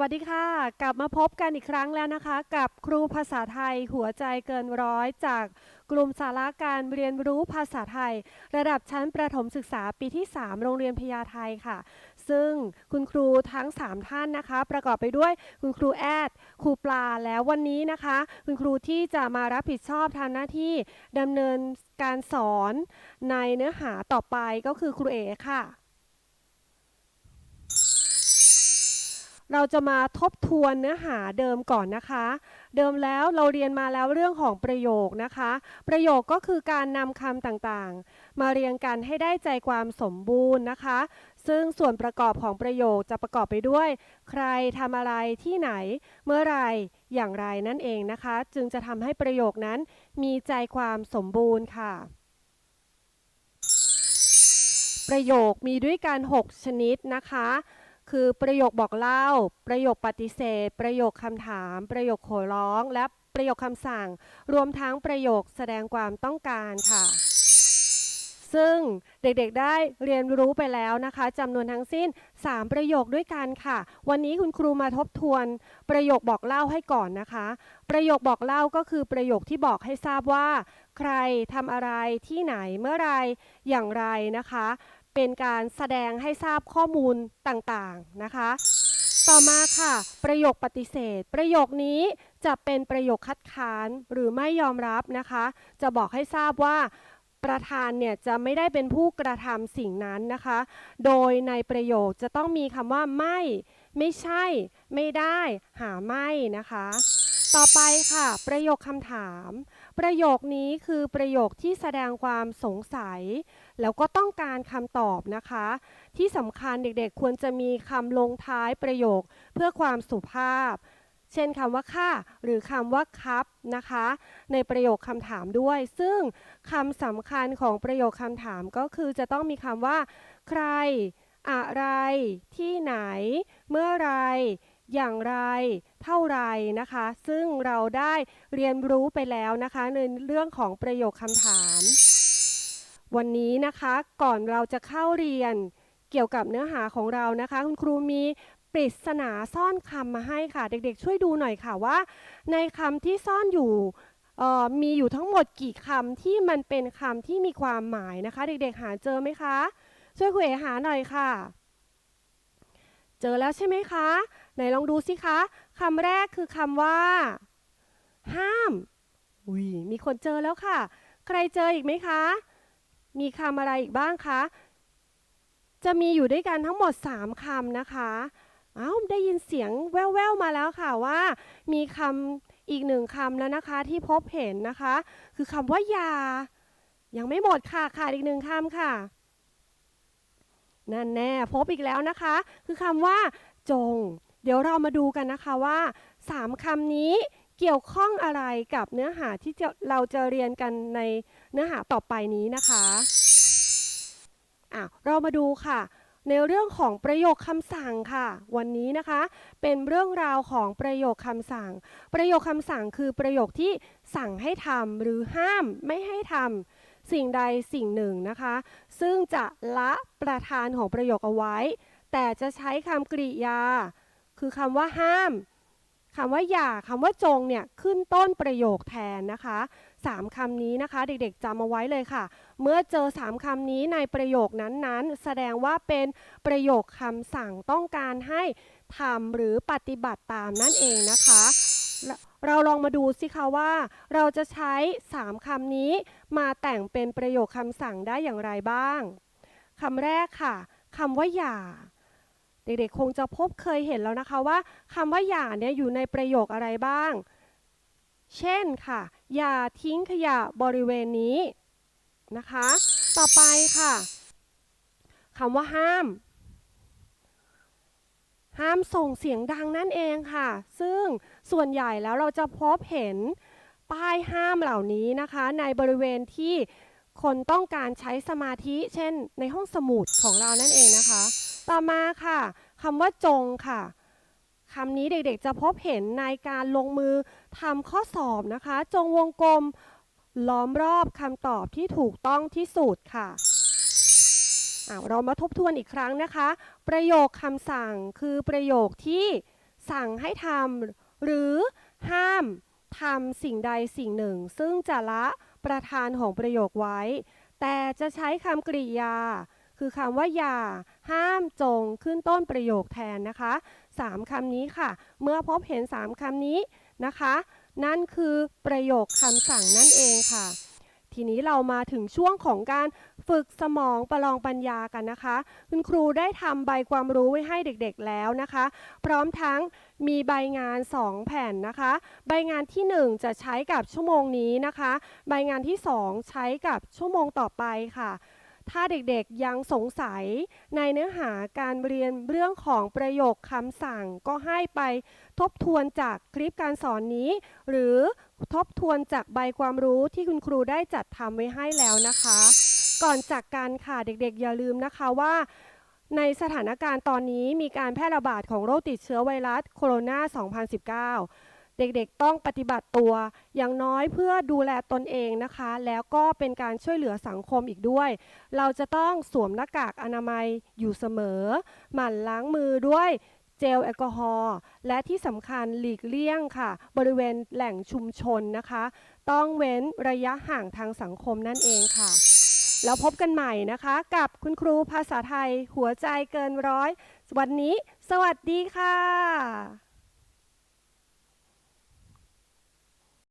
วัสดีค่ะ กลับมาพบกันอีกครั้งแล้วนะคะ กับครูภาษาไทยหัวใจเกินร้อยจากกลุ่มสาระการเรียนรู้ภาษาไทย ระดับชั้นประถมศึกษาปีที่ 3 โรงเรียนพญาไทยค่ะ ซึ่งคุณครูทั้ง 3 ท่านนะคะ ประกอบไปด้วยคุณครูแอดครูปลาแล้ววันนี้นะคะ คุณครูที่จะมารับผิดชอบทำหน้าที่ดำเนินการสอนในเนื้อหาต่อไปก็คือครูเอค่ะ เราจะมาทบทวนเนื้อหาเดิมก่อนนะคะ เดิมแล้วเราเรียนมาแล้วเรื่องของประโยคนะคะ ประโยคก็คือการนำคำต่างๆ มาเรียงกันให้ได้ใจความสมบูรณ์นะคะ ซึ่งส่วนประกอบของประโยคจะประกอบไปด้วย ใครทำอะไรที่ไหน เมื่อไรอย่างไรนั่นเองนะคะ จึงจะทำให้ประโยคนั้นมีใจความสมบูรณ์ค่ะประโยคมีด้วยกัน 6 ชนิดนะคะ คือประโยคบอกเล่า ประโยคปฏิเสธ ประโยคคำถาม ประโยคขอร้อง และประโยคคำสั่ง รวมทั้งประโยคแสดงความต้องการค่ะ ซึ่งเด็กๆได้เรียนรู้ไปแล้วนะคะจำนวนทั้งสิ้น 3 ประโยคด้วยกันค่ะ วันนี้คุณครูมาทบทวนประโยคบอกเล่าให้ก่อนนะคะ ประโยคบอกเล่าก็คือประโยคที่บอกให้ทราบว่า ใครทำอะไรที่ไหนเมื่อไรอย่างไรนะคะ เป็นการแสดงให้ทราบข้อมูลต่างๆนะคะ ต่อมาค่ะ ประโยคปฏิเสธ ประโยคนี้จะเป็นประโยคคัดค้านหรือไม่ยอมรับนะคะ จะบอกให้ทราบว่าประธานเนี่ยจะไม่ได้เป็นผู้กระทำสิ่งนั้นนะคะ โดยในประโยคจะต้องมีคำว่าไม่ ไม่ใช่ ไม่ได้ หาไม่นะคะ ต่อไปค่ะ ประโยคคำถาม ประโยคนี้คือประโยคที่แสดงความสงสัย แล้วก็ต้องการคำตอบนะคะ ที่สำคัญเด็กๆ ควรจะมีคำลงท้ายประโยคเพื่อความสุภาพ เช่นคำว่าค่ะหรือคำว่าครับนะคะ ในประโยคคำถามด้วย ซึ่งคำสำคัญของประโยคคำถามก็คือจะต้องมีคำว่า ใคร อะไร ที่ไหน เมื่อไร อย่างไรเท่าไรนะคะ ซึ่งเราได้เรียนรู้ไปแล้วนะคะในเรื่องของประโยคคำถาม วันนี้นะคะก่อนเราจะเข้าเรียนเกี่ยวกับเนื้อหาของเรานะคะ คุณครูมีปริศนาซ่อนคำมาให้ค่ะ เด็กๆ ช่วยดูหน่อยค่ะว่า ในคำที่ซ่อนอยู่มีอยู่ทั้งหมดกี่คำที่มันเป็นคำที่มีความหมายนะคะ เด็กๆ หาเจอไหมคะ ช่วยคุยหาหน่อยค่ะ เจอแล้วใช่ไหมคะ ไหนลองดูสิคะคำแรกคือคำว่า ห้ามอุ้ยมีคนเจอแล้วค่ะ ใครเจออีกไหมคะ มีคำอะไรอีกบ้างคะ จะมีอยู่ด้วยกันทั้งหมด 3คำนะคะอ้าวได้ยินเสียงแว่วๆมาแล้วค่ะว่า มีคำอีกหนึ่งคำแล้วนะคะที่พบเห็นนะคะ คือคำว่า ยา ยังไม่หมดค่ะขาดอีกหนึ่งคำค่ะ นั่นแน่พบอีกแล้วนะคะ คือคำว่า จง เดี๋ยวเรามาดูกันนะคะว่าสามคำนี้เกี่ยวข้องอะไรกับเนื้อหาที่จะเราจะเรียนกันในเนื้อหาต่อไปนี้นะคะอะเรามาดูค่ะ ในเรื่องของประโยคคำสั่งค่ะ วันนี้นะคะ เป็นเรื่องราวของประโยคคำสั่ง ประโยคคำสั่งคือประโยคที่สั่งให้ทำหรือห้ามไม่ให้ทำ สิ่งใดสิ่งหนึ่งนะคะ ซึ่งจะละประธานของประโยคเอาไว้ แต่จะใช้คำกริยา คือคำว่าห้ามคำว่าอย่าคำว่าจงเนี่ยขึ้นต้นประโยคแทนนะคะสามคำนี้นะคะเด็กๆจำเอาไว้เลยค่ะ เมื่อเจอสามคำนี้ในประโยคนั้นๆ แสดงว่าเป็นประโยคคำสั่งต้องการให้ทำหรือปฏิบัติตามนั่นเองนะคะ เราลองมาดูสิคะว่า เราจะใช้สามคำนี้มาแต่งเป็นประโยคคำสั่งได้อย่างไรบ้างคำแรกค่ะคำว่าอย่า เด็กๆคงจะพบเคยเห็นแล้วนะคะว่าคำว่าอย่าเนี่ยอยู่ในประโยคอะไรบ้าง เช่นค่ะ อย่าทิ้งขยะบริเวณนี้นะคะ ต่อไปค่ะคำว่าห้าม ห้ามส่งเสียงดังนั่นเองค่ะ ซึ่งส่วนใหญ่แล้วเราจะพบเห็นป้ายห้ามเหล่านี้นะคะ ในบริเวณที่คนต้องการใช้สมาธิ เช่น ในห้องสมุดของเรานั่นเองนะคะ ต่อมาค่ะคำว่าจงค่ะคำนี้เด็กๆจะพบเห็นในการลงมือทำข้อสอบนะคะ จงวงกลมล้อมรอบคำตอบที่ถูกต้องที่สุดค่ะอะ เรามาทบทวนอีกครั้งนะคะ ประโยคคำสั่งคือประโยคที่สั่งให้ทำหรือห้ามทำสิ่งใดสิ่งหนึ่ง ซึ่งจะละประธานของประโยคไว้ แต่จะใช้คำกริยา คือคำว่าอย่า ห้ามจงขึ้นต้นประโยคแทนนะคะสามคำนี้ค่ะ เมื่อพบเห็นสามคำนี้นะคะ นั่นคือประโยคคำสั่งนั่นเองค่ะ ทีนี้เรามาถึงช่วงของการฝึกสมองประลองปัญญากันนะคะ คุณครูได้ทำใบความรู้ไว้ให้เด็กๆแล้วนะคะ พร้อมทั้งมีใบงาน 2 แผ่นนะคะ ใบงานที่ 1 จะใช้กับชั่วโมงนี้นะคะ ใบงานที่ 2 ใช้กับชั่วโมงต่อไปค่ะถ้าเด็กๆยังสงสัยในเนื้อหาการเรียนเรื่องของประโยคคำสั่งก็ให้ไปทบทวนจากคลิปการสอนนี้ หรือ ทบทวนจากใบความรู้ที่คุณครูได้จัดทำไว้ให้แล้วนะคะ ก่อนจากกันค่ะเด็กๆ อย่าลืมนะคะว่า ในสถานการณ์ตอนนี้มีการแพร่ระบาดของโรคติดเชื้อไวรัสโคโรนา 2019เด็กๆ ต้องปฏิบัติตัวอย่างน้อยเพื่อดูแลตนเองนะคะ แล้วก็เป็นการช่วยเหลือสังคมอีกด้วย เราจะต้องสวมหน้ากากอนามัยอยู่เสมอ หมั่นล้างมือด้วย เจลแอลกอฮอล์และที่สำคัญหลีกเลี่ยงค่ะ บริเวณแหล่งชุมชนนะคะ ต้องเว้นระยะห่างทางสังคมนั่นเองค่ะ แล้วพบกันใหม่นะคะ กับคุณครูภาษาไทยหัวใจเกินร้อย วันนี้ สวัสดีค่ะ